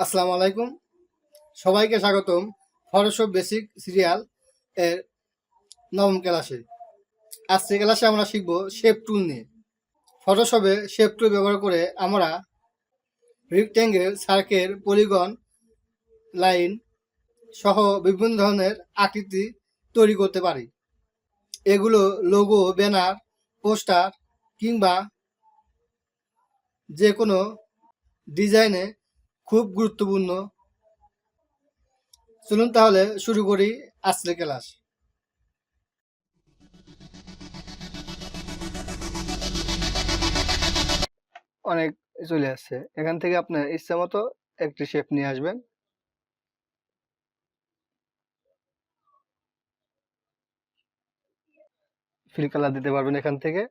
আসসালামু আলাইকুম। সবাইকে স্বাগতম ফটোশপ বেসিক সিরিয়াল এর নবম ক্লাসে। আজকে ক্লাসে আমরা শিখব শেপ টুল নিয়ে। ফটোশপে শেপ টুল ব্যবহার করে আমরা রিক্ট্যাঙ্গেল সার্কেল পলিগন লাইন সহ বিভিন্ন ধরনের আকৃতি তৈরি করতে পারি। এগুলো লোগো ব্যানার পোস্টার কিংবা যে কোনো ডিজাইনে খুব গুরুত্বপূর্ণ। চলুন তাহলে শুরু করি আজকের ক্লাস। অনেক চলে আসছে। এখান থেকে আপনার ইচ্ছা মতো একটি শেপ নিয়ে আসবেন। ফিল কালার দিতে পারবেন এখান থেকে।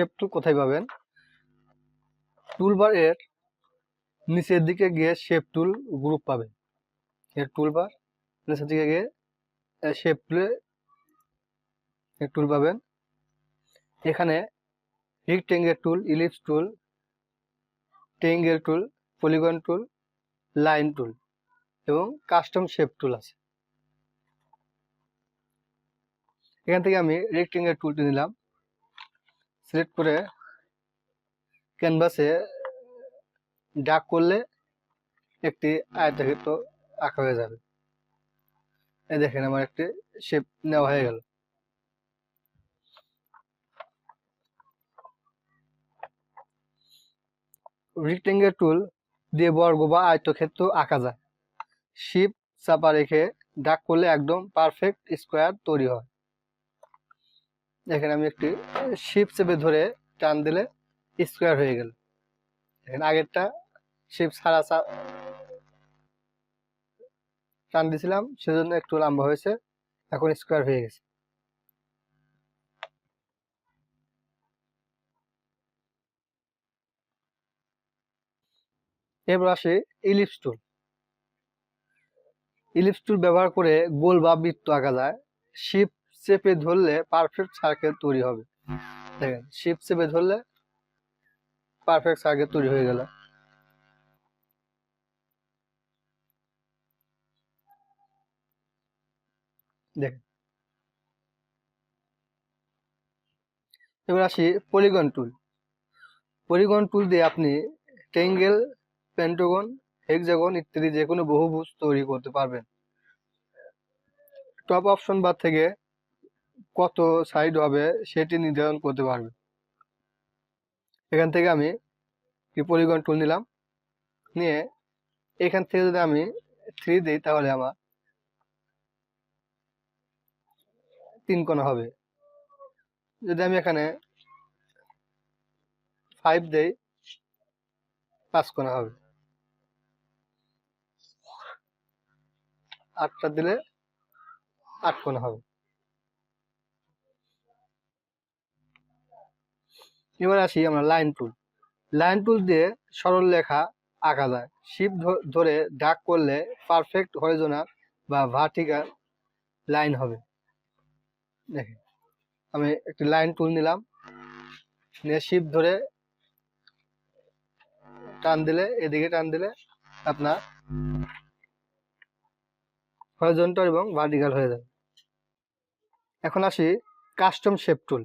শেপ টুল কোথায় পাবেন? টুলবার এর নিচের দিকে গিয়ে শেপ টুল গ্রুপ পাবেন। এর টুলবার নিচের দিকে গিয়ে শেপ টুলে টুল পাবেন। এখানে rectangle tool, ellipse tool triangle tool, polygon tool, line tool এবং কাস্টম শেপ টুল আছে। এখান থেকে আমি রেক্টেঙ্গেল টুলটি নিলাম। সিলেক্ট করে ক্যানভাসে ডাক করলে একটি আয়তাকৃত আঁকা হয়ে যাবে। এই দেখেন আমার একটি শেপ নেওয়া হয়ে গেল। রিক্টেঙ্গেল টুল দিয়ে বর্গ বা আয়তক্ষেত্র আঁকা যায়। শিপ চাপা রেখে ডাক করলে একদম পারফেক্ট স্কোয়ার তৈরি হয়। এখানে আমি একটি শিপ চেপে ধরে টান দিলে স্কোয়ার হয়ে গেল। দেখেন আগেরটা শিপ ছাড়া টান দিছিলাম, সেজন্য একটু লম্বা হয়েছে, এখন স্কোয়ার হয়ে গেছে। এবার আসে ইলিপস টুল ইলিপস টুল ব্যবহার করে গোল বা বৃত্ত আঁকা যায়। শিপ চেপে ধরলে পারফেক্ট সার্কেল তৈরি হবে। দেখেন শিপ চেপে ধরলে পারফেক্ট সার্কেল তৈরি হয়ে গেল। দেখেন। এবার আসি পলিগন টুল পলিগন টুল দিয়ে আপনি ট্রেঙ্গেল পেন্টাগন হেক্সাগন ইত্যাদি যে কোনো বহুভুজ তৈরি করতে পারবেন। টপ অপশন বার থেকে কত সাইড হবে সেটি নির্ধারণ করতে পারবে। এখান থেকে আমি পলিগন টুল নিলাম। নিয়ে এখান থেকে যদি আমি থ্রি দিই, তাহলে আমার তিন কোণা হবে। যদি আমি এখানে ফাইভ দেই, পাঁচ কোণা হবে। আটটা দিলে আট কোণা হবে। এবার আসি আমরা লাইন টুল লাইন টুল দিয়ে সরল লেখা আঁকা যায়। শিপ ধরে ডাক করলে পারফেক্ট হরিজোনাল বা ভার্টিক্যাল লাইন হবে। দেখেন, আমি একটি লাইন টুল নিলাম। নিয়ে শিপ ধরে টান দিলে, এদিকে টান দিলে আপনার হরিজন্টাল এবং ভার্টিক্যাল হয়ে যাবে। এখন আসি কাস্টম শেপ টুল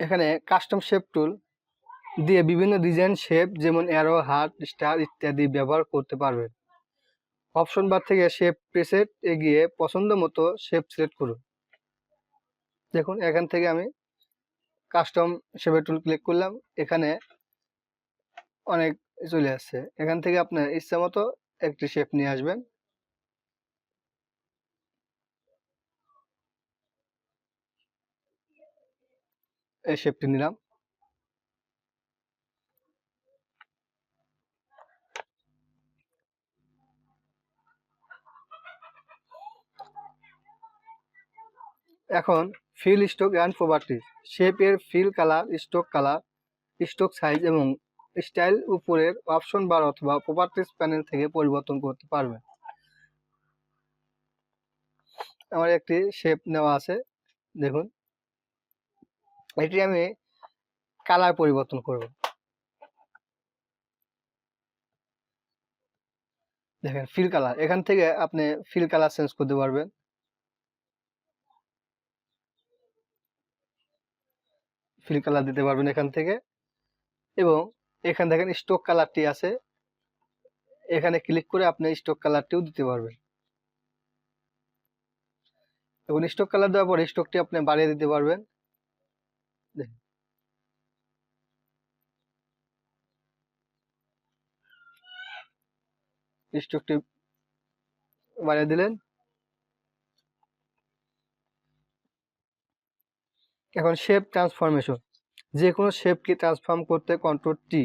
এখানে কাস্টম শেপ টুল দিয়ে বিভিন্ন ডিজাইন শেপ যেমন অ্যারো হার্ট স্টার ইত্যাদি ব্যবহার করতে পারবেন অপশন বার থেকে শেপ প্রেসেট এগিয়ে পছন্দ মতো শেপ সিলেক্ট করুন। দেখুন, এখান থেকে আমি কাস্টম শেপের টুল ক্লিক করলাম, এখানে অনেক চলে আসছে। এখান থেকে আপনার ইচ্ছা মতো একটি শেপ নিয়ে আসবেন। এই শেপটি নিলাম। এখন ফিল স্টক অ্যান্ড প্রপার্টিজ শেপের fill colour stroke colour stroke size এবং স্টাইল উপরের অপশন বার অথবা প্রপার্টিজ প্যানেল থেকে পরিবর্তন করতে পারবেন আমার একটি শেপ নেওয়া আছে, দেখুন। এটি আমি কালার পরিবর্তন করব। দেখেন ফিল কালার এখান থেকে আপনি ফিল কালার চেঞ্জ করতে পারবেন। ফিল কালার দিতে পারবেন এখান থেকে। এবং এখানে দেখেন স্টক কালারটি আছে। এখানে ক্লিক করে আপনি স্টক কালারটিও দিতে পারবেন। এবং স্টক কালার দেওয়ার পরে স্টকটি আপনি বাড়িয়ে দিতে পারবেন দেখেন। স্টকটি বাড়িয়ে দিলেন। এখন শেপ ট্রান্সফরমেশন যে কোনো শেপকে ট্রান্সফর্ম করতে কন্ট্রোল টি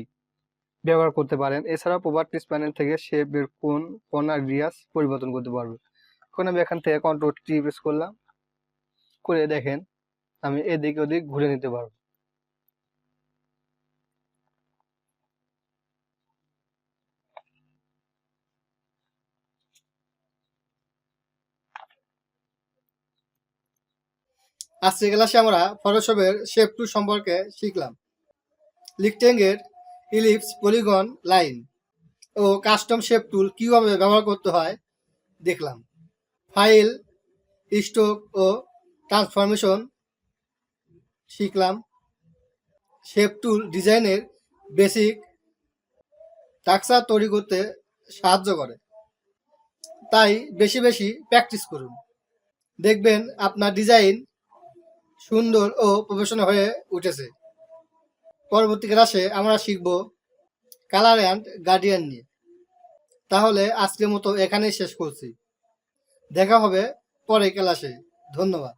ব্যবহার করতে পারেন। এছাড়াও প্রপার্টিস প্যানেল থেকে শেপের কোন কোন আর রিয়াস পরিবর্তন করতে পারবে এখন আমি এখান থেকে কন্ট্রোল টি প্রেস করলাম। করে দেখেন, আমি এদিক ওদিক ঘুরে নিতে পারব। আজকে ক্লাসে আমরা ফটোশপের শেপ টু সম্পর্কে শিখলাম। লিকটেঙ্গের ইলিপস পলিগন লাইন ও কাস্টম শেপ টুল কীভাবে ব্যবহার করতে হয় দেখলাম। ফাইল স্টক ও ট্রান্সফরমেশন শিখলাম। শেপ টুল ডিজাইনের বেসিক টাকসা তৈরি করতে সাহায্য করে। তাই বেশি বেশি প্র্যাকটিস করুন। দেখবেন আপনার ডিজাইন সুন্দর ও প্রফেশনাল হয়ে উঠেছে। পরবর্তী ক্লাসে আমরা শিখব কালার অ্যান্ড গার্ডিয়ান নিয়ে। তাহলে আজকের মতো এখানেই শেষ করছি। দেখা হবে পরে ক্লাসে ধন্যবাদ।